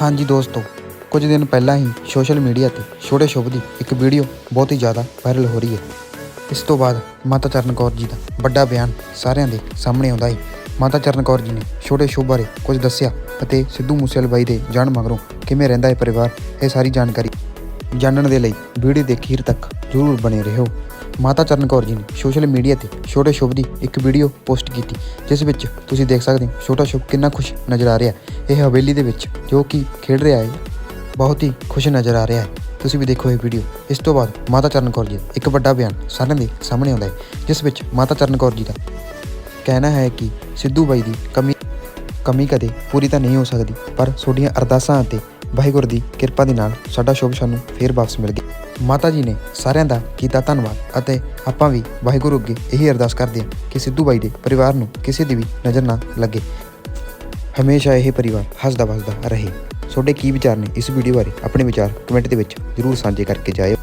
ਹਾਂਜੀ ਦੋਸਤੋ, ਕੁਝ ਦਿਨ ਪਹਿਲਾਂ ਹੀ ਸੋਸ਼ਲ ਮੀਡੀਆ ਤੇ ਛੋਟੇ ਸ਼ੁਭ ਦੀ ਇੱਕ ਵੀਡੀਓ ਬਹੁਤ ਹੀ ਜ਼ਿਆਦਾ ਵਾਇਰਲ ਹੋ ਰਹੀ ਹੈ। ਇਸ ਤੋਂ ਬਾਅਦ ਮਾਤਾ ਚਰਨ ਕੌਰ ਜੀ ਦਾ ਵੱਡਾ ਬਿਆਨ ਸਾਰਿਆਂ ਦੇ ਸਾਹਮਣੇ ਆਉਂਦਾ ਹੈ। ਮਾਤਾ ਚਰਨ ਕੌਰ ਜੀ ਨੇ ਛੋਟੇ ਸ਼ੁਭ ਬਾਰੇ ਕੁਝ ਦੱਸਿਆ ਅਤੇ ਸਿੱਧੂ ਮੂਸੇਵਾਲੇ ਬਾਈ ਦੇ ਜਾਣ ਮਗਰੋਂ ਕਿਵੇਂ ਰਹਿੰਦਾ ਹੈ ਪਰਿਵਾਰ, ਇਹ ਸਾਰੀ ਜਾਣਕਾਰੀ ਜਾਣਨ ਦੇ ਲਈ ਵੀਡੀਓ ਦੇ ਅਖੀਰ ਤੱਕ ਜ਼ਰੂਰ ਬਣੇ ਰਹੋ। ਮਾਤਾ ਚਰਨ ਕੌਰ ਜੀ ਨੇ ਸੋਸ਼ਲ ਮੀਡੀਆ ਤੇ ਛੋਟੇ ਸ਼ੁਭ ਦੀ ਇੱਕ ਵੀਡੀਓ ਪੋਸਟ ਕੀਤੀ, ਜਿਸ ਵਿੱਚ ਤੁਸੀਂ ਦੇਖ ਸਕਦੇ ਹੋ ਛੋਟਾ ਸ਼ੁਭ ਕਿੰਨਾ ਖੁਸ਼ ਨਜ਼ਰ ਆ ਰਿਹਾ ਇਹ ਹਵੇਲੀ ਦੇ ਵਿੱਚ ਜੋ ਕਿ ਖੇਡ ਰਿਹਾ ਹੈ, ਬਹੁਤ ਹੀ ਖੁਸ਼ ਨਜ਼ਰ ਆ ਰਿਹਾ ਹੈ। ਤੁਸੀਂ ਵੀ ਦੇਖੋ ਇਹ ਵੀਡੀਓ ਇਸ ਤੋਂ ਬਾਅਦ ਮਾਤਾ ਚਰਨ ਕੌਰ ਜੀ ਇੱਕ ਵੱਡਾ ਬਿਆਨ ਸਾਰਿਆਂ ਦੇ ਸਾਹਮਣੇ ਆਉਂਦਾ ਹੈ, ਜਿਸ ਵਿੱਚ ਮਾਤਾ ਚਰਨ ਕੌਰ ਜੀ ਦਾ ਕਹਿਣਾ ਹੈ ਕਿ ਸਿੱਧੂ ਬਾਈ ਦੀ ਕਮੀ ਕਮੀ ਕਦੇ ਪੂਰੀ ਤਾਂ ਨਹੀਂ ਹੋ ਸਕਦੀ, ਪਰ ਤੁਹਾਡੀਆਂ ਅਰਦਾਸਾਂ ਅਤੇ ਵਾਹਿਗੁਰੂ ਦੀ ਕਿਰਪਾ ਦੇ ਨਾਲ ਸਾਡਾ ਸ਼ੁਭ ਸਾਨੂੰ ਫੇਰ ਵਾਪਸ ਮਿਲ ਗਿਆ। ਮਾਤਾ ਜੀ ਨੇ ਸਾਰਿਆਂ ਦਾ ਕੀਤਾ ਧੰਨਵਾਦ ਅਤੇ ਆਪਾਂ ਵੀ ਵਾਹਿਗੁਰੂ ਅੱਗੇ ਇਹੀ ਅਰਦਾਸ ਕਰਦੇ ਹਾਂ ਕਿ ਸਿੱਧੂ ਬਾਈ ਦੇ ਪਰਿਵਾਰ ਨੂੰ ਕਿਸੇ ਦੀ ਵੀ ਨਜ਼ਰ ਨਾ ਲੱਗੇ। ਹਮੇਸ਼ਾ ਇਹ ਪਰਿਵਾਰ ਹੱਸਦਾ ਵੱਸਦਾ ਰਹੇ। ਤੁਹਾਡੇ ਕੀ ਵਿਚਾਰ ਨੇ ਇਸ ਵੀਡੀਓ ਬਾਰੇ? ਆਪਣੇ ਵਿਚਾਰ ਕਮੈਂਟ ਦੇ ਵਿੱਚ ਜ਼ਰੂਰ ਸਾਂਝੇ ਕਰਕੇ ਜਾਇਓ।